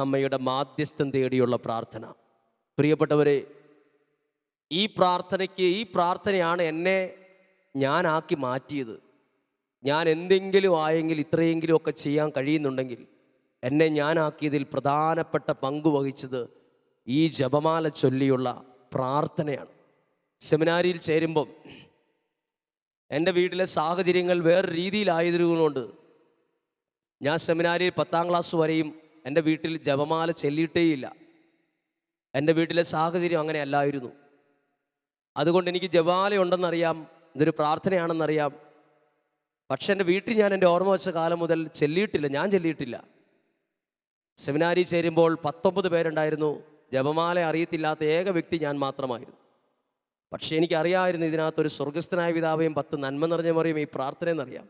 അമ്മയുടെ മാധ്യസ്ഥം തേടിയുള്ള പ്രാർത്ഥന. പ്രിയപ്പെട്ടവരെ ഈ പ്രാർത്ഥനയ്ക്ക് ഈ പ്രാർത്ഥനയാണ് എന്നെ ഞാനാക്കി മാറ്റിയത്. ഞാൻ എന്തെങ്കിലും ആയെങ്കിൽ ഇത്രയെങ്കിലും ഒക്കെ ചെയ്യാൻ കഴിയുന്നുണ്ടെങ്കിൽ എന്നെ ഞാനാക്കിയതിൽ പ്രധാനപ്പെട്ട പങ്ക് വഹിച്ചത് ഈ ജപമാല ചൊല്ലിയുള്ള പ്രാർത്ഥനയാണ്. സെമിനാരിയിൽ ചേരുമ്പം എന്റെ വീട്ടിലെ സാഹചര്യങ്ങൾ വേറെ രീതിയിലായതുകൊണ്ട് ഞാൻ സെമിനാരിയിൽ പത്താം ക്ലാസ് വരെയും എന്റെ വീട്ടിൽ ജപമാല ചെല്ലിയിട്ടേയില്ല. എന്റെ വീട്ടിലെ സാഹചര്യം അങ്ങനെ അല്ലായിരുന്നു അതുകൊണ്ട് എനിക്ക് ജപമാല ഉണ്ടെന്നറിയാം ഇതൊരു പ്രാർത്ഥനയാണെന്നറിയാം. പക്ഷെ എന്റെ വീട്ടിൽ ഞാൻ എന്റെ ഓർമ്മ വെച്ച കാലം മുതൽ ചെല്ലിയിട്ടില്ല ഞാൻ ചെല്ലിയിട്ടില്ല. സെമിനാരി ചേരുമ്പോൾ പത്തൊമ്പത് പേരുണ്ടായിരുന്നു. ജപമാല അറിയത്തില്ലാത്ത ഏക വ്യക്തി ഞാൻ മാത്രമായിരുന്നു. പക്ഷേ എനിക്കറിയാമായിരുന്നു ഇതിനകത്തൊരു സ്വർഗസ്ഥനായ പിതാവേയും പത്ത് നന്മ നിറഞ്ഞ മറിയും ഈ പ്രാർത്ഥനയെന്നറിയാം.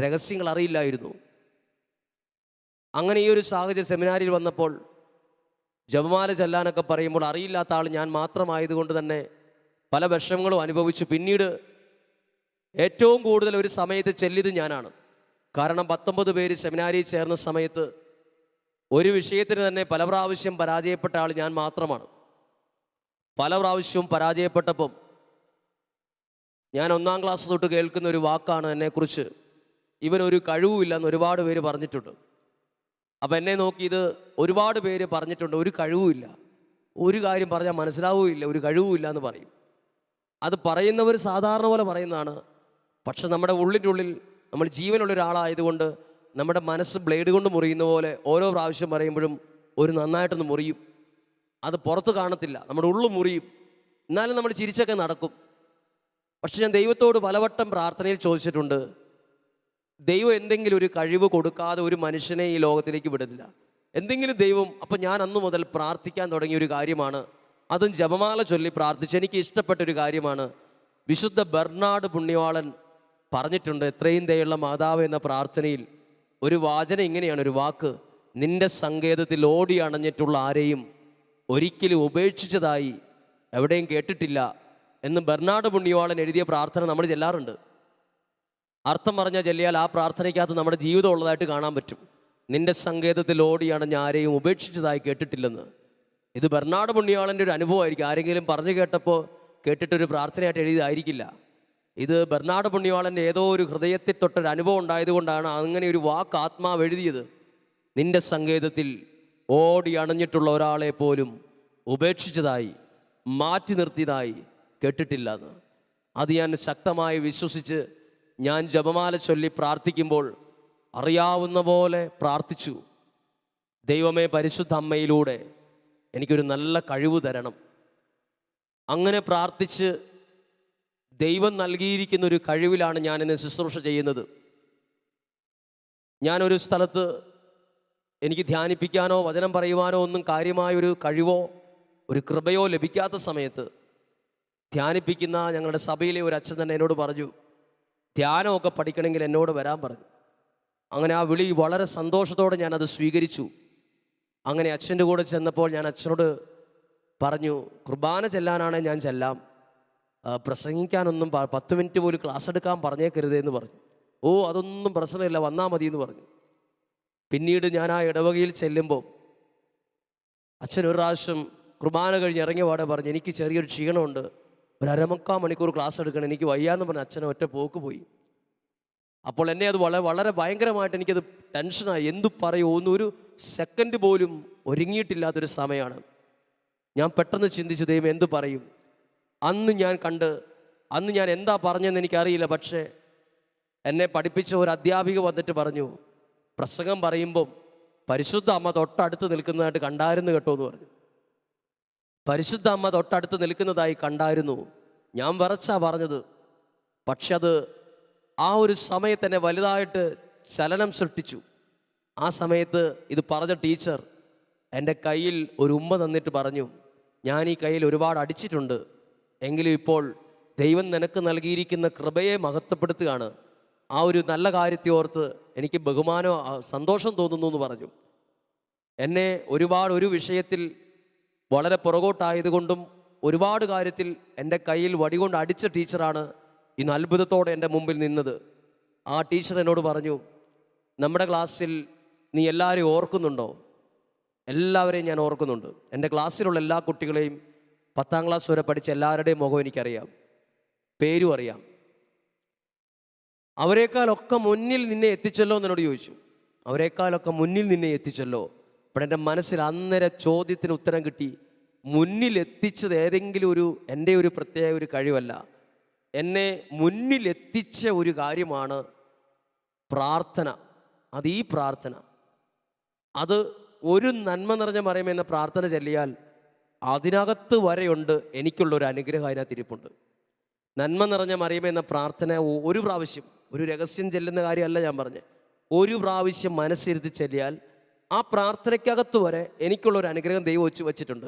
രഹസ്യങ്ങൾ അറിയില്ലായിരുന്നു. അങ്ങനെ ഈ ഒരു സാഹചര്യം സെമിനാരിൽ വന്നപ്പോൾ ജപമാല ചെല്ലാനൊക്കെ പറയുമ്പോൾ അറിയില്ലാത്ത ആൾ ഞാൻ മാത്രമായതുകൊണ്ട് തന്നെ പല വിഷമങ്ങളും അനുഭവിച്ചു. പിന്നീട് ഏറ്റവും കൂടുതൽ ഒരു സമയത്ത് ചെല്ലിയത് ഞാനാണ്. കാരണം പത്തൊമ്പത് പേര് സെമിനാരിയിൽ ചേർന്ന സമയത്ത് ഒരു വിഷയത്തിന് തന്നെ പല പ്രാവശ്യം പരാജയപ്പെട്ട ആൾ ഞാൻ മാത്രമാണ്. പല പ്രാവശ്യവും പരാജയപ്പെട്ടപ്പം ഞാൻ ഒന്നാം ക്ലാസ് തൊട്ട് കേൾക്കുന്ന ഒരു വാക്കാണ് എന്നെക്കുറിച്ച് ഇവനൊരു കഴിവുമില്ലെന്ന് ഒരുപാട് പേര് പറഞ്ഞിട്ടുണ്ട്. അപ്പം എന്നെ നോക്കി ഇത് ഒരുപാട് പേര് പറഞ്ഞിട്ടുണ്ട് ഒരു കഴിവുമില്ല. ഒരു കാര്യം പറഞ്ഞാൽ മനസ്സിലാവുകയില്ല ഒരു കഴിവുമില്ല എന്ന് പറയും. അത് പറയുന്നവർ സാധാരണ പോലെ പറയുന്നതാണ്. പക്ഷെ നമ്മുടെ ഉള്ളിന്റെ ഉള്ളിൽ നമ്മൾ ജീവനുള്ള ഒരാളായതുകൊണ്ട് നമ്മുടെ മനസ്സ് ബ്ലേഡ് കൊണ്ട് മുറിയുന്ന പോലെ ഓരോ പ്രാവശ്യം പറയുമ്പോഴും ഒരു നന്നായിട്ടൊന്ന് മുറിയും. അത് പുറത്ത് കാണത്തില്ല നമ്മുടെ ഉള്ളു മുറിയും. എന്നാലും നമ്മൾ ചിരിച്ചൊക്കെ നടക്കും. പക്ഷെ ഞാൻ ദൈവത്തോട് പലവട്ടം പ്രാർത്ഥനയിൽ ചോദിച്ചിട്ടുണ്ട് ദൈവം എന്തെങ്കിലും ഒരു കഴിവ് കൊടുക്കാതെ ഒരു മനുഷ്യനെ ഈ ലോകത്തിലേക്ക് വിടത്തില്ല. എന്തെങ്കിലും ദൈവം അപ്പം ഞാൻ അന്നു മുതൽ പ്രാർത്ഥിക്കാൻ തുടങ്ങിയ ഒരു കാര്യമാണ്. അതും ജപമാല ചൊല്ലി പ്രാർത്ഥിച്ച് എനിക്ക് ഇഷ്ടപ്പെട്ട ഒരു കാര്യമാണ്. വിശുദ്ധ ബെർണാഡ് പുണ്യവാളൻ പറഞ്ഞിട്ടുണ്ട് എത്രയും ദയുള്ള മാതാവ് എന്ന പ്രാർത്ഥനയിൽ ഒരു വാചനം ഇങ്ങനെയാണ് ഒരു വാക്ക് നിന്റെ സങ്കേതത്തിൽ ഓടി അണഞ്ഞിട്ടുള്ള ആരെയും ഒരിക്കലും ഉപേക്ഷിച്ചതായി എവിടെയും കേട്ടിട്ടില്ല എന്ന് ബെർണാഡ് പുണ്യവാളൻ എഴുതിയ പ്രാർത്ഥന നമ്മൾ ചെല്ലാറുണ്ട്. അർത്ഥം പറഞ്ഞാൽ ചെല്ലിയാൽ ആ പ്രാർത്ഥനയ്ക്കകത്ത് നമ്മുടെ ജീവിതം ഉള്ളതായിട്ട് കാണാൻ പറ്റും. നിന്റെ സങ്കേതത്തിൽ ഓടിയാണ് ഞാൻ ആരെയും ഉപേക്ഷിച്ചതായി കേട്ടിട്ടില്ലെന്ന്. ഇത് ബെർണാഡ് പുണ്യാളന്റെ ഒരു അനുഭവമായിരിക്കും. ആരെങ്കിലും പറഞ്ഞു കേട്ടപ്പോൾ കേട്ടിട്ടൊരു പ്രാർത്ഥനയായിട്ട് എഴുതിയതായിരിക്കില്ല. ഇത് ബെർണാഡ് പുണ്യാളന്റെ ഏതോ ഒരു ഹൃദയത്തിൽ തൊട്ടൊരു അനുഭവം ഉണ്ടായതുകൊണ്ടാണ് അങ്ങനെ ഒരു വാക്ക് ആത്മാവ് എഴുതിയത്. നിന്റെ സങ്കേതത്തിൽ ഓടി അണഞ്ഞിട്ടുള്ള ഒരാളെ പോലും ഉപേക്ഷിച്ചതായി മാറ്റി നിർത്തിയതായി കേട്ടിട്ടില്ല അത് ഞാൻ ശക്തമായി വിശ്വസിച്ച് ഞാൻ ജപമാല ചൊല്ലി പ്രാർത്ഥിക്കുമ്പോൾ അറിയാവുന്ന പോലെ പ്രാർത്ഥിച്ചു. ദൈവമേ പരിശുദ്ധ അമ്മയിലൂടെ എനിക്കൊരു നല്ല കഴിവ് തരണം. അങ്ങനെ പ്രാർത്ഥിച്ച് ദൈവം നൽകിയിരിക്കുന്ന ഒരു കഴിവിലാണ് ഞാൻ എന്നെ ശുശ്രൂഷ ചെയ്യുന്നത്. ഞാനൊരു സ്ഥലത്ത് എനിക്ക് ധ്യാനിപ്പിക്കാനോ വചനം പറയുവാനോ ഒന്നും കാര്യമായൊരു കഴിവോ ഒരു കൃപയോ ലഭിക്കാത്ത സമയത്ത് ധ്യാനിപ്പിക്കുന്ന ഞങ്ങളുടെ സഭയിലെ ഒരു അച്ഛൻ തന്നെ എന്നോട് പറഞ്ഞു ധ്യാനമൊക്കെ പഠിക്കണമെങ്കിൽ എന്നോട് വരാൻ പറഞ്ഞു. അങ്ങനെ ആ വിളി വളരെ സന്തോഷത്തോടെ ഞാനത് സ്വീകരിച്ചു. അങ്ങനെ അച്ഛന്റെ കൂടെ ചെന്നപ്പോൾ ഞാൻ അച്ഛനോട് പറഞ്ഞു കുർബാന ചെല്ലാനാണ് ഞാൻ ചെല്ലാം. പ്രസംഗിക്കാനൊന്നും പത്ത് മിനിറ്റ് പോലും ക്ലാസ് എടുക്കാൻ പറഞ്ഞേക്കരുതേ എന്ന് പറഞ്ഞു. ഓ അതൊന്നും പ്രശ്നമില്ല വന്നാൽ മതി എന്ന് പറഞ്ഞു. പിന്നീട് ഞാൻ ആ ഇടവകയിൽ ചെല്ലുമ്പോൾ അച്ഛൻ ഒരു പ്രാവശ്യം കുർബാന കഴിഞ്ഞ് ഇറങ്ങിയ പാടെ പറഞ്ഞു എനിക്ക് ചെറിയൊരു ക്ഷീണമുണ്ട്. ഒരു അരമുക്കാൽ മണിക്കൂർ ക്ലാസ് എടുക്കണം. എനിക്ക് വയ്യാന്ന് പറഞ്ഞ അച്ഛനെ ഒറ്റ പോക്ക് പോയി. അപ്പോൾ എന്നെ അത് വളരെ വളരെ ഭയങ്കരമായിട്ട് എനിക്കത് ടെൻഷനായി. എന്തു പറയുമോ ഒരു സെക്കൻഡ് പോലും ഒരുങ്ങിയിട്ടില്ലാത്തൊരു സമയമാണ്. ഞാൻ പെട്ടെന്ന് ചിന്തിച്ചു ദൈവം എന്തു പറയും? അന്ന് ഞാൻ കണ്ട് അന്ന് ഞാൻ എന്താ പറഞ്ഞതെന്ന് എനിക്കറിയില്ല. പക്ഷേ എന്നെ പഠിപ്പിച്ച ഒരു അധ്യാപിക വന്നിട്ട് പറഞ്ഞു പ്രസംഗം പറയുമ്പം പരിശുദ്ധ അമ്മ തൊട്ടടുത്ത് നിൽക്കുന്നതായിട്ട് കണ്ടായിരുന്നു കേട്ടോ എന്ന് പറഞ്ഞു. പരിശുദ്ധ അമ്മ തൊട്ടടുത്ത് നിൽക്കുന്നതായി കണ്ടായിരുന്നു. ഞാൻ വരച്ചാ പറഞ്ഞത്. പക്ഷെ അത് ആ ഒരു സമയത്ത് എന്നെ വലുതായിട്ട് ചലനം സൃഷ്ടിച്ചു. ആ സമയത്ത് ഇത് പറഞ്ഞ ടീച്ചർ എന്റെ കയ്യിൽ ഒരു ഉമ്മ തന്നിട്ട് പറഞ്ഞു ഞാൻ ഈ കയ്യിൽ ഒരുപാട് അടിച്ചിട്ടുണ്ട്. എങ്കിലും ഇപ്പോൾ ദൈവം നിനക്ക് നൽകിയിരിക്കുന്ന കൃപയെ മഹത്വപ്പെടുത്തുകയാണ്. ആ ഒരു നല്ല കാര്യത്തെ ഓർത്ത് എനിക്ക് ബഹുമാനോ സന്തോഷം തോന്നുന്നു എന്ന് പറഞ്ഞു. എന്നെ ഒരുപാട് ഒരു വിഷയത്തിൽ വളരെ പുറകോട്ടായതുകൊണ്ടും ഒരുപാട് കാര്യത്തിൽ എന്റെ കയ്യിൽ വടികൊണ്ട് അടിച്ച ടീച്ചറാണ് ഇന്ന് അത്ഭുതത്തോടെ എന്റെ മുമ്പിൽ നിന്നത്. ആ ടീച്ചർ എന്നോട് പറഞ്ഞു നമ്മുടെ ക്ലാസ്സിൽ നീ എല്ലാവരെയും ഓർക്കുന്നുണ്ടോ? എല്ലാവരെയും ഞാൻ ഓർക്കുന്നുണ്ട്. എന്റെ ക്ലാസ്സിലുള്ള എല്ലാ കുട്ടികളെയും പത്താം ക്ലാസ് വരെ പഠിച്ച എല്ലാവരുടെയും മുഖം എനിക്കറിയാം. പേരും അറിയാം. അവരെക്കാളൊക്കെ മുന്നിൽ നിന്നെ എത്തിച്ചല്ലോ എന്നോട് ചോദിച്ചു. അവരെക്കാളൊക്കെ മുന്നിൽ നിന്നെ എത്തിച്ചല്ലോ. അപ്പോൾ എന്റെ മനസ്സിൽ അന്നേരം ചോദ്യത്തിന് ഉത്തരം കിട്ടി. മുന്നിൽ എത്തിച്ചത് ഏതെങ്കിലും ഒരു എന്റെ ഒരു പ്രത്യേക ഒരു കഴിവല്ല. എന്നെ മുന്നിൽ എത്തിച്ച ഒരു കാര്യമാണ് പ്രാർത്ഥന. അത് ഈ പ്രാർത്ഥന. അത് ഒരു നന്മ നിറഞ്ഞ മറിയുമെന്ന പ്രാർത്ഥന ചൊല്ലിയാൽ അതിനകത്ത് വരെയുണ്ട് എനിക്കുള്ള ഒരു അനുഗ്രഹം അതിനകത്ത് ഇരിപ്പുണ്ട്. നന്മ നിറഞ്ഞ മറിയുമെന്ന പ്രാർത്ഥന ഒരു പ്രാവശ്യം ഒരു രഹസ്യം ചെല്ലുന്ന കാര്യമല്ല ഞാൻ പറഞ്ഞത്. ഒരു പ്രാവശ്യം മനസ്സിരുത്തി ചെല്ലിയാൽ ആ പ്രാർത്ഥനയ്ക്കകത്ത് വരെ എനിക്കുള്ളൊരു അനുഗ്രഹം ദൈവം വെച്ച് വെച്ചിട്ടുണ്ട്.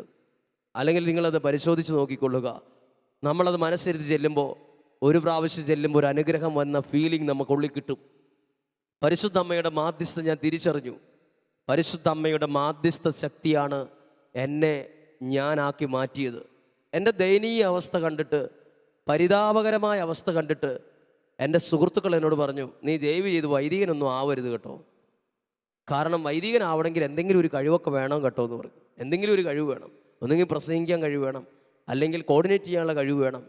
അല്ലെങ്കിൽ നിങ്ങളത് പരിശോധിച്ച് നോക്കിക്കൊള്ളുക. നമ്മളത് മനസ്സിരുത്തി ചെല്ലുമ്പോൾ ഒരു പ്രാവശ്യം ചെല്ലുമ്പോൾ ഒരു അനുഗ്രഹം വന്ന ഫീലിംഗ് നമുക്കുള്ളിൽ കിട്ടും. പരിശുദ്ധ അമ്മയുടെ മാധ്യസ്ഥ ഞാൻ തിരിച്ചറിഞ്ഞു. പരിശുദ്ധ അമ്മയുടെ മാധ്യസ്ഥ ശക്തിയാണ് എന്നെ ഞാനാക്കി മാറ്റിയത്. എന്റെ ദയനീയ അവസ്ഥ കണ്ടിട്ട് പരിതാപകരമായ അവസ്ഥ കണ്ടിട്ട് എന്റെ സുഹൃത്തുക്കൾ എന്നോട് പറഞ്ഞു നീ ദയവ് ചെയ്ത് വൈദികനൊന്നും ആവരുത് കേട്ടോ. കാരണം വൈദികനാവണമെങ്കിൽ എന്തെങ്കിലും ഒരു കഴിവൊക്കെ വേണം കേട്ടോ എന്ന് പറഞ്ഞു. എന്തെങ്കിലും ഒരു കഴിവ് വേണം. ഒന്നെങ്കിൽ പ്രസംഗിക്കാൻ കഴിവ് വേണം. അല്ലെങ്കിൽ കോർഡിനേറ്റ് ചെയ്യാനുള്ള കഴിവ് വേണം.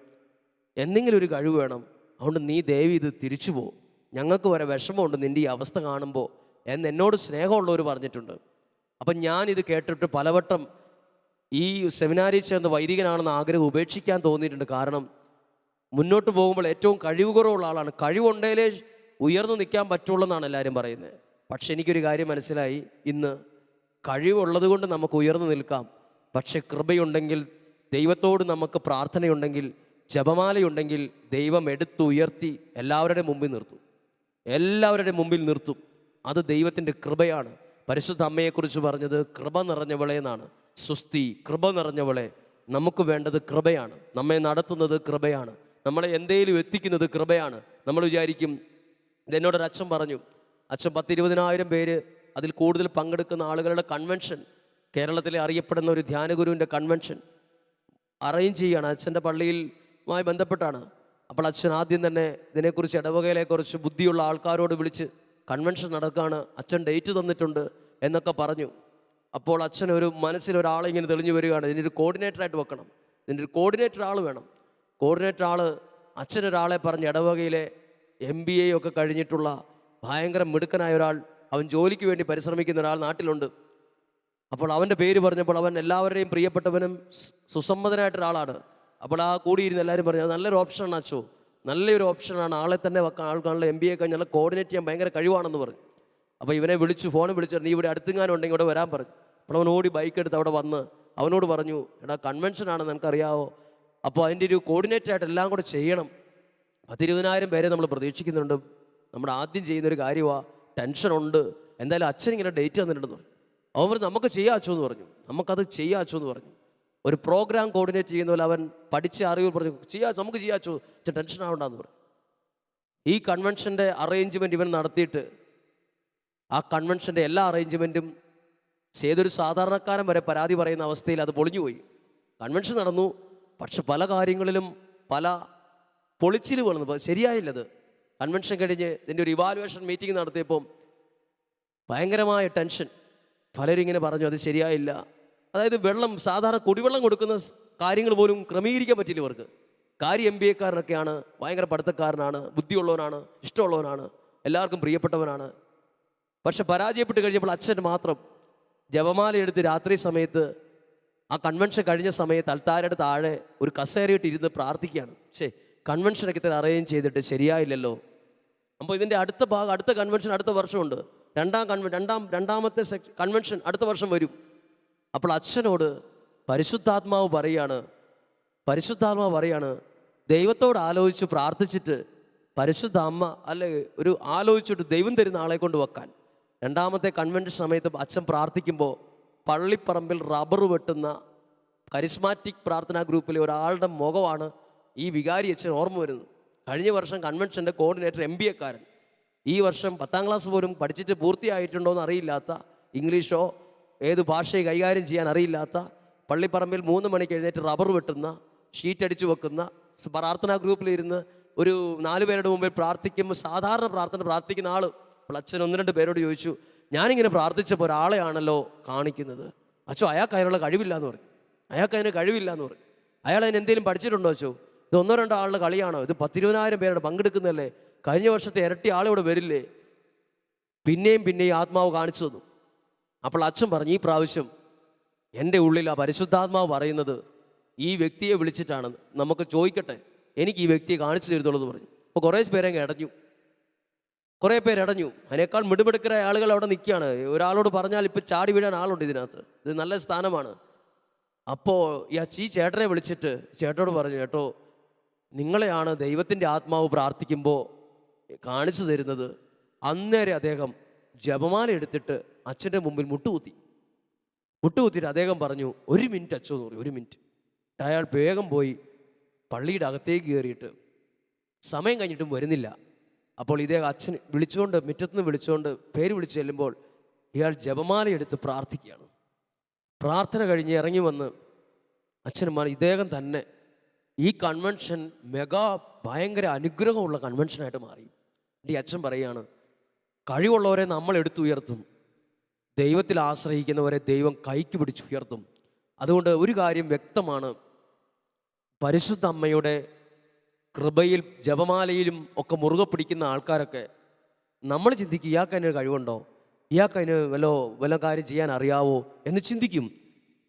എന്തെങ്കിലും ഒരു കഴിവ് വേണം. അതുകൊണ്ട് നീ ദേവി ഇത് തിരിച്ചു പോ. ഞങ്ങൾക്ക് വരെ വിഷമമുണ്ട് നിന്റെ ഈ അവസ്ഥ കാണുമ്പോൾ എന്ന് എന്നോട് സ്നേഹമുള്ളവർ പറഞ്ഞിട്ടുണ്ട്. അപ്പം ഞാൻ ഇത് കേട്ടിട്ട് പലവട്ടം ഈ സെമിനാരിൽ ചേർന്ന് വൈദികനാണെന്ന് ആഗ്രഹം ഉപേക്ഷിക്കാൻ തോന്നിയിട്ടുണ്ട്. കാരണം മുന്നോട്ട് പോകുമ്പോൾ ഏറ്റവും കഴിവ് കുറവുള്ള ആളാണ്. കഴിവുണ്ടെങ്കിലേ ഉയർന്നു നിൽക്കാൻ പറ്റുള്ളൂ എന്നാണ് എല്ലാവരും പറയുന്നത്. പക്ഷെ എനിക്കൊരു കാര്യം മനസ്സിലായി. ഇന്ന് കഴിവുള്ളത് കൊണ്ട് നമുക്ക് ഉയർന്നു നിൽക്കാം. പക്ഷെ കൃപയുണ്ടെങ്കിൽ ദൈവത്തോട് നമുക്ക് പ്രാർത്ഥനയുണ്ടെങ്കിൽ ജപമാലയുണ്ടെങ്കിൽ ദൈവം എടുത്തുയർത്തി എല്ലാവരുടെ മുമ്പിൽ നിർത്തും. എല്ലാവരുടെ മുമ്പിൽ നിർത്തും. അത് ദൈവത്തിന്റെ കൃപയാണ്. പരിശുദ്ധ അമ്മയെക്കുറിച്ച് പറഞ്ഞത് കൃപ നിറഞ്ഞവളെ എന്നാണ്. സുസ്തി കൃപ നിറഞ്ഞവളെ. നമുക്ക് വേണ്ടത് കൃപയാണ്. നമ്മെ നടത്തുന്നത് കൃപയാണ്. നമ്മളെ എന്തേലും എത്തിക്കുന്നത് കൃപയാണ്. നമ്മൾ വിചാരിക്കും ഇതെന്നോടൊരച്ഛൻ പറഞ്ഞു അച്ഛൻ പത്തിരുപതിനായിരം പേര് അതിൽ കൂടുതൽ പങ്കെടുക്കുന്ന ആളുകളുടെ കൺവെൻഷൻ കേരളത്തിലെ അറിയപ്പെടുന്ന ഒരു ധ്യാനഗുരുവിന്റെ കൺവെൻഷൻ അറേഞ്ച് ചെയ്യുകയാണ് അച്ഛന്റെ പള്ളിയിലുമായി ബന്ധപ്പെട്ടാണ്. അപ്പോൾ അച്ഛൻ ആദ്യം തന്നെ ഇതിനെക്കുറിച്ച് ഇടവകയിലെക്കുറിച്ച് ബുദ്ധിയുള്ള ആൾക്കാരോട് വിളിച്ച് കൺവെൻഷൻ നടക്കുകയാണ് അച്ഛൻ ഡേറ്റ് തന്നിട്ടുണ്ട് എന്നൊക്കെ പറഞ്ഞു. അപ്പോൾ അച്ഛൻ ഒരു മനസ്സിൽ ഇങ്ങനെ തെളിഞ്ഞു വരികയാണ്. ഇതിന്റെ ഒരു കോർഡിനേറ്ററായിട്ട് വെക്കണം. ഇതിന്റെ ഒരു കോർഡിനേറ്റർ ആൾ വേണം കോർഡിനേറ്റർ ആൾ അച്ഛനൊരാളെ പറഞ്ഞ് ഇടവകയിലെ എം ബി എ ഒക്കെ കഴിഞ്ഞിട്ടുള്ള ഭയങ്കര മിടുക്കനായ ഒരാൾ. അവൻ ജോലിക്ക് വേണ്ടി പരിശ്രമിക്കുന്ന ഒരാൾ നാട്ടിലുണ്ട്. അപ്പോൾ അവന്റെ പേര് പറഞ്ഞപ്പോൾ അവൻ എല്ലാവരുടെയും പ്രിയപ്പെട്ടവനും സുസമ്മതനായിട്ടൊരാളാണ് അപ്പോൾ ആ കൂടിയിരുന്ന് എല്ലാവരും പറഞ്ഞു "അത് നല്ലൊരു ഓപ്ഷനാണ് അച്ചോ നല്ലൊരു ഓപ്ഷനാണ്. ആളെ തന്നെ ആൾക്കാണല്ലോ എം ബി എ കഴിഞ്ഞാൽ കോർഡിനേറ്റ് ചെയ്യാൻ ഭയങ്കര കഴിവാണെന്ന് പറഞ്ഞു. അപ്പോൾ ഇവനെ വിളിച്ചു ഫോൺ വിളിച്ചു നീ ഇവിടെ അടുത്തെങ്ങാനും ഉണ്ടെങ്കിൽ ഇവിടെ വരാൻ പറഞ്ഞു. അപ്പോൾ അവൻ ഓടി ബൈക്ക് എടുത്ത് അവിടെ വന്ന് അവനോട് പറഞ്ഞു എടാ കൺവെൻഷൻ ആണെന്ന് നിനക്കറിയാവോ? അപ്പോൾ അതിന്റെ ഒരു കോർഡിനേറ്റർ ആയിട്ട് എല്ലാം കൂടെ ചെയ്യണം. പത്തിരുപതിനായിരം പേരെ നമ്മൾ പ്രതീക്ഷിക്കുന്നുണ്ട്. നമ്മൾ ആദ്യം ചെയ്യുന്നൊരു കാര്യമാണ് ടെൻഷനുണ്ട് എന്തായാലും അച്ഛൻ ഇങ്ങനെ ഡേറ്റ് തന്നിട്ടുണ്ടെന്ന് പറഞ്ഞു. അവർ നമുക്ക് ചെയ്യാച്ചോ എന്ന് പറഞ്ഞു. നമുക്കത് ചെയ്യാച്ചോ എന്ന് പറഞ്ഞു. ഒരു പ്രോഗ്രാം കോർഡിനേറ്റ് ചെയ്യുന്ന പോലെ അവൻ പഠിച്ച അറിവ് പറഞ്ഞു ചെയ്യാ നമുക്ക് ചെയ്യാച്ചോ. അച്ഛൻ ടെൻഷൻ ആവണ്ടെന്ന് പറഞ്ഞു. ഈ കൺവെൻഷന്റെ അറേഞ്ച്മെന്റ് ഇവൻ നടത്തിയിട്ട് ആ കൺവെൻഷന്റെ എല്ലാ അറേഞ്ച്മെന്റും ചെയ്തൊരു സാധാരണക്കാരൻ വരെ പരാതി പറയുന്ന അവസ്ഥയിൽ അത് പൊളിഞ്ഞുപോയി കൺവെൻഷൻ നടന്നു. പക്ഷെ പല കാര്യങ്ങളിലും പല പൊളിച്ചിലുകൾ ശരിയായില്ലത് കൺവെൻഷൻ കഴിഞ്ഞ് ഇതിന്റെ ഒരു ഇവാലുവേഷൻ മീറ്റിംഗ് നടത്തിയപ്പം ഭയങ്കരമായ ടെൻഷൻ. പലരും ഇങ്ങനെ പറഞ്ഞു അത് ശരിയായില്ല. അതായത് വെള്ളം സാധാരണ കുടിവെള്ളം കൊടുക്കുന്ന കാര്യങ്ങൾ പോലും ക്രമീകരിക്കാൻ പറ്റില്ല ഇവർക്ക്. കാര്യം എം ബി എക്കാരനൊക്കെയാണ് ഭയങ്കര പഠിത്തക്കാരനാണ് ബുദ്ധിയുള്ളവനാണ് ഇഷ്ടമുള്ളവനാണ് എല്ലാവർക്കും പ്രിയപ്പെട്ടവനാണ്. പക്ഷെ പരാജയപ്പെട്ട് കഴിഞ്ഞപ്പോൾ അച്ഛൻ മാത്രം ജപമാല എടുത്ത് രാത്രി സമയത്ത് ആ കൺവെൻഷൻ കഴിഞ്ഞ സമയത്ത് അൽത്താരയുടെ താഴെ ഒരു കസേരയിട്ട് ഇരുന്ന് പ്രാർത്ഥിക്കുകയാണ്. ശേ കൺവെൻഷനൊക്കെ ഇത്ര അറേഞ്ച് ചെയ്തിട്ട് ശരിയായില്ലല്ലോ. അപ്പോൾ ഇതിന്റെ അടുത്ത ഭാഗം അടുത്ത കൺവെൻഷൻ അടുത്ത വർഷമുണ്ട്. രണ്ടാം കൺവെൻ രണ്ടാം രണ്ടാമത്തെ കൺവെൻഷൻ അടുത്ത വർഷം വരും. അപ്പോൾ അച്ഛനോട് പരിശുദ്ധാത്മാവ് പറയാണ് പരിശുദ്ധാത്മാവ് പറയാണ് ദൈവത്തോട് ആലോചിച്ച് പ്രാർത്ഥിച്ചിട്ട് പരിശുദ്ധ അമ്മ അല്ലെ ഒരു ആലോചിച്ചിട്ട് ദൈവം തരുന്ന ആളെ കൊണ്ട് വെക്കാൻ. രണ്ടാമത്തെ കൺവെൻഷൻ സമയത്ത് അച്ഛൻ പ്രാർത്ഥിക്കുമ്പോൾ പള്ളിപ്പറമ്പിൽ റബ്ബർ വെട്ടുന്ന കരിസ്മാറ്റിക് പ്രാർത്ഥനാ ഗ്രൂപ്പിലെ ഒരാളുടെ മുഖമാണ് ഈ വികാരി അച്ഛൻ ഓർമ്മ വരുന്നു. കഴിഞ്ഞ വർഷം കൺവെൻഷന്റെ കോർഡിനേറ്റർ എം ബി എക്കാരൻ ഈ വർഷം പത്താം ക്ലാസ് പോലും പഠിച്ചിട്ട് പൂർത്തിയായിട്ടുണ്ടോ എന്ന് അറിയില്ലാത്ത ഇംഗ്ലീഷോ ഏത് ഭാഷയെ കൈകാര്യം ചെയ്യാൻ അറിയില്ലാത്ത പള്ളിപ്പറമ്പിൽ മൂന്ന് മണിക്ക് എഴുന്നേറ്റ് റബ്ബർ വെട്ടുന്ന ഷീറ്റ് അടിച്ചു വെക്കുന്ന പ്രാർത്ഥനാ ഗ്രൂപ്പിലിരുന്ന് ഒരു നാല് പേരുടെ മുമ്പിൽ പ്രാർത്ഥിക്കുമ്പോൾ സാധാരണ പ്രാർത്ഥന പ്രാർത്ഥിക്കുന്ന ആൾ അച്ഛൻ ഒന്ന് രണ്ട് പേരോട് ചോദിച്ചു ഞാനിങ്ങനെ പ്രാർത്ഥിച്ചപ്പോൾ ഒരാളെയാണല്ലോ കാണിക്കുന്നത്? അച്ഛോ അയാൾക്ക് അതിനുള്ള കഴിവില്ല എന്ന് പറഞ്ഞു. അയാൾക്ക് അതിന് കഴിവില്ല എന്ന് പറഞ്ഞു. അയാൾ അതിന് എന്തെങ്കിലും പഠിച്ചിട്ടുണ്ടോ അച്ഛോ ഇത് ഒന്നോ രണ്ടോ ആളുടെ കളിയാണോ? ഇത് പത്തിരുപതിനായിരം പേരുടെ പങ്കെടുക്കുന്നതല്ലേ? കഴിഞ്ഞ വർഷത്തെ ഇരട്ടി ആളിവിടെ വരില്ലേ? പിന്നെയും പിന്നെയും ആത്മാവ് കാണിച്ചു തന്നു. അപ്പോൾ അച്ഛൻ പറഞ്ഞു ഈ പ്രാവശ്യം എന്റെ ഉള്ളിൽ ആ പരിശുദ്ധാത്മാവ് പറയുന്നത് ഈ വ്യക്തിയെ വിളിച്ചിട്ടാണ്. നമുക്ക് ചോദിക്കട്ടെ എനിക്ക് ഈ വ്യക്തിയെ കാണിച്ചു തരുന്നുള്ളൂ എന്ന് പറഞ്ഞു. അപ്പോൾ കുറേ പേരെ അടഞ്ഞു കുറേ പേരടഞ്ഞു അതിനേക്കാൾ മിടുമിടുക്കരായ ആളുകൾ അവിടെ നിൽക്കുകയാണ്. ഒരാളോട് പറഞ്ഞാൽ ഇപ്പം ചാടി വീഴാൻ ആളുണ്ട് ഇതിനകത്ത്. ഇത് നല്ല സ്ഥാനമാണ്. അപ്പോൾ ഈ ചേട്ടനെ വിളിച്ചിട്ട് ചേട്ടനോട് പറഞ്ഞു കേട്ടോ നിങ്ങളെയാണ് ദൈവത്തിന്റെ ആത്മാവ് പ്രാർത്ഥിക്കുമ്പോൾ കാണിച്ചു തരുന്നത്. അന്നേരം അദ്ദേഹം ജപമാല എടുത്തിട്ട് അച്ഛന്റെ മുമ്പിൽ മുട്ടുകുത്തി. മുട്ടുകുത്തിയിട്ട് അദ്ദേഹം പറഞ്ഞു ഒരു മിനിറ്റ് അച്ഛൻ എന്ന് പറഞ്ഞു. ഒരു മിനിറ്റ്. അയാൾ വേഗം പോയി പള്ളിയുടെ അകത്തേക്ക് കയറിയിട്ട് സമയം കഴിഞ്ഞിട്ടും വരുന്നില്ല. അപ്പോൾ ഇദ്ദേഹം അച്ഛൻ വിളിച്ചുകൊണ്ട് മുറ്റത്തുനിന്ന് വിളിച്ചുകൊണ്ട് പേര് വിളിച്ചു ചെല്ലുമ്പോൾ ഇയാൾ ജപമാല എടുത്ത് പ്രാർത്ഥിക്കുകയാണ്. പ്രാർത്ഥന കഴിഞ്ഞ് ഇറങ്ങി വന്ന് അച്ഛനും ഇദ്ദേഹം തന്നെ ഈ കൺവെൻഷൻ മെഗാ ഭയങ്കര അനുഗ്രഹമുള്ള കൺവെൻഷനായിട്ട് മാറി. എന്റെ അച്ഛൻ പറയുകയാണ് കഴിവുള്ളവരെ നമ്മൾ എടുത്തുയർത്തും ദൈവത്തിൽ ആശ്രയിക്കുന്നവരെ ദൈവം കൈക്ക് പിടിച്ചുയർത്തും അതുകൊണ്ട് ഒരു കാര്യം വ്യക്തമാണ് പരിശുദ്ധ അമ്മയുടെ കൃപയിൽ ജപമാലയിലും ഒക്കെ മുറുകെ പിടിക്കുന്ന ആൾക്കാരൊക്കെ നമ്മൾ ചിന്തിക്കും ഇയാൾക്ക് അതിന് കഴിവുണ്ടോ? ഇയാൾക്ക് അതിന് വല്ല വല്ല കാര്യം ചെയ്യാൻ അറിയാവോ? എന്ന് ചിന്തിക്കും.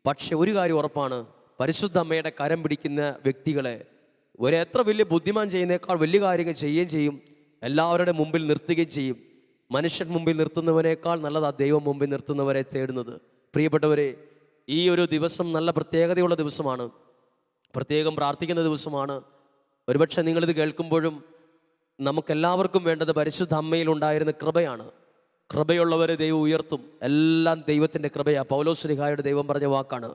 പക്ഷെ ഒരു കാര്യം ഉറപ്പാണ് പരിശുദ്ധ അമ്മയുടെ കരം പിടിക്കുന്ന വ്യക്തികളെ ഒരു എത്ര വലിയ ബുദ്ധിമാൻ ചെയ്യുന്നേക്കാൾ വലിയ കാര്യങ്ങൾ ചെയ്യുകയും ചെയ്യും. എല്ലാവരുടെ മുമ്പിൽ നിർത്തുകയും ചെയ്യും. മനുഷ്യൻ മുമ്പിൽ നിർത്തുന്നവനേക്കാൾ നല്ലതാ ദൈവം മുമ്പിൽ നിർത്തുന്നവരെ തേടുന്നത്. പ്രിയപ്പെട്ടവരെ ഈ ഒരു ദിവസം നല്ല പ്രത്യേകതയുള്ള ദിവസമാണ്. പ്രത്യേകം പ്രാർത്ഥിക്കുന്ന ദിവസമാണ്. ഒരുപക്ഷെ നിങ്ങളിത് കേൾക്കുമ്പോഴും നമുക്കെല്ലാവർക്കും വേണ്ടത് പരിശുദ്ധ അമ്മയിൽ ഉണ്ടായിരുന്ന കൃപയാണ്. കൃപയുള്ളവരെ ദൈവം ഉയർത്തും. എല്ലാം ദൈവത്തിന്റെ കൃപയാണ് കൃപയാ പൗലോശ്രീഹായുടെ ദൈവം പറഞ്ഞ വാക്കാണ്.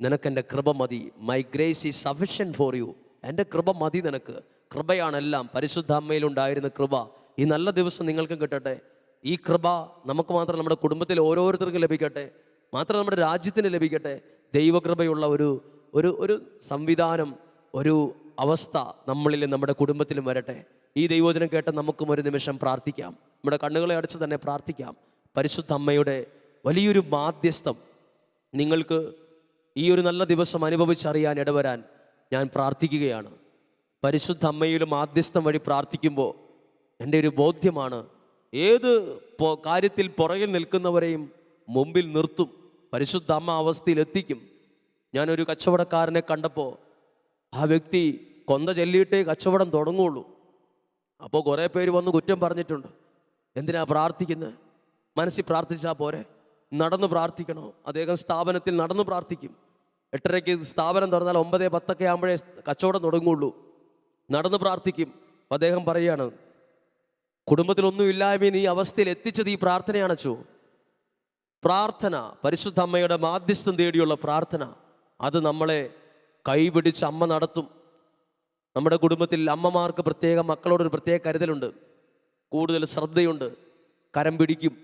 നിനക്കെന്റെ കൃപ മതി. My grace is sufficient for you എന്റെ കൃപ മതി നിനക്ക്. കൃപയാണെല്ലാം പരിശുദ്ധ അമ്മയിലുണ്ടായിരുന്ന കൃപ. ഈ നല്ല ദിവസം നിങ്ങൾക്കും കിട്ടട്ടെ. ഈ കൃപ നമുക്ക് മാത്രം നമ്മുടെ കുടുംബത്തിൽ ഓരോരുത്തർക്കും ലഭിക്കട്ടെ. മാത്രം നമ്മുടെ രാജ്യത്തിന് ലഭിക്കട്ടെ. ദൈവകൃപയുള്ള ഒരു ഒരു ഒരു സംവിധാനം ഒരു അവസ്ഥ നമ്മളിൽ നമ്മുടെ കുടുംബത്തിലും വരട്ടെ. ഈ ദൈവോചനം കേട്ട് നമുക്കും ഒരു നിമിഷം പ്രാർത്ഥിക്കാം. നമ്മുടെ കണ്ണുകളെ അടച്ച് തന്നെ പ്രാർത്ഥിക്കാം. പരിശുദ്ധ അമ്മയുടെ വലിയൊരു മാധ്യസ്ഥം നിങ്ങൾക്ക് ഈ ഒരു നല്ല ദിവസം അനുഭവിച്ചറിയാൻ ഇടവരാൻ ഞാൻ പ്രാർത്ഥിക്കുകയാണ്. പരിശുദ്ധ അമ്മയിലും മാധ്യസ്ഥം വഴി പ്രാർത്ഥിക്കുമ്പോൾ എന്റെ ഒരു ബോധ്യമാണ് ഏത് കാര്യത്തിൽ പുറകിൽ നിൽക്കുന്നവരെയും മുമ്പിൽ നിർത്തും പരിശുദ്ധ അമ്മ അവസ്ഥയിൽ എത്തിക്കും. ഞാനൊരു കച്ചവടക്കാരനെ കണ്ടപ്പോൾ ആ വ്യക്തി കൊന്ത ചൊല്ലിയിട്ടേ കച്ചവടം തുടങ്ങുള്ളൂ. അപ്പോൾ കുറേ പേര് വന്ന് കുറ്റം പറഞ്ഞിട്ടുണ്ട്. എന്തിനാ പ്രാർത്ഥിക്കുന്നത് മനസ്സിൽ പ്രാർത്ഥിച്ചാൽ പോരെ? നടന്ന് പ്രാർത്ഥിക്കണോ? അദ്ദേഹം സ്ഥാപനത്തിൽ നടന്ന് പ്രാർത്ഥിക്കും. എട്ടരയ്ക്ക് സ്ഥാപനം തുറന്നാൽ ഒമ്പത് പത്തൊക്കെ ആകുമ്പോഴേ കച്ചവടം തുടങ്ങുള്ളൂ. നടന്ന് പ്രാർത്ഥിക്കും. അദ്ദേഹം പറയുകയാണ് കുടുംബത്തിലൊന്നും ഇല്ലായ്മ ഈ അവസ്ഥയിൽ എത്തിച്ചത് ഈ പ്രാർത്ഥനയാണച്ചോ പ്രാർത്ഥന പരിശുദ്ധ അമ്മയുടെ മാധ്യസ്ഥം തേടിയുള്ള പ്രാർത്ഥന അത് നമ്മളെ കൈപിടിച്ച് അമ്മ നടത്തും. നമ്മുടെ കുടുംബത്തിൽ അമ്മമാർക്ക് പ്രത്യേക മക്കളോടൊരു പ്രത്യേക കരുതലുണ്ട്. കൂടുതൽ ശ്രദ്ധയുണ്ട്. കരം പിടിക്കും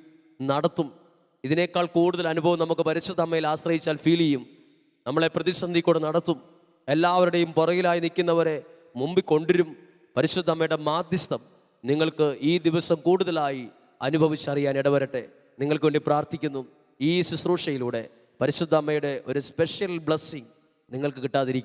നടത്തും. ഇതിനേക്കാൾ കൂടുതൽ അനുഭവം നമുക്ക് പരിശുദ്ധ അമ്മയിൽ ആശ്രയിച്ചാൽ ഫീൽ ചെയ്യും. നമ്മളെ പ്രതിസന്ധി കൂടെ നടത്തും. എല്ലാവരുടെയും പുറകിലായി നിൽക്കുന്നവരെ മുമ്പിൽ കൊണ്ടുവരും. പരിശുദ്ധ അമ്മയുടെ മാധ്യസ്ഥം നിങ്ങൾക്ക് ഈ ദിവസം കൂടുതലായി അനുഭവിച്ചറിയാൻ ഇടവരട്ടെ. നിങ്ങൾക്ക് വേണ്ടി പ്രാർത്ഥിക്കുന്നു. ഈ ശുശ്രൂഷയിലൂടെ പരിശുദ്ധ അമ്മയുടെ ഒരു സ്പെഷ്യൽ ബ്ലസ്സിങ് നിങ്ങൾക്ക് കിട്ടാതിരിക്കും.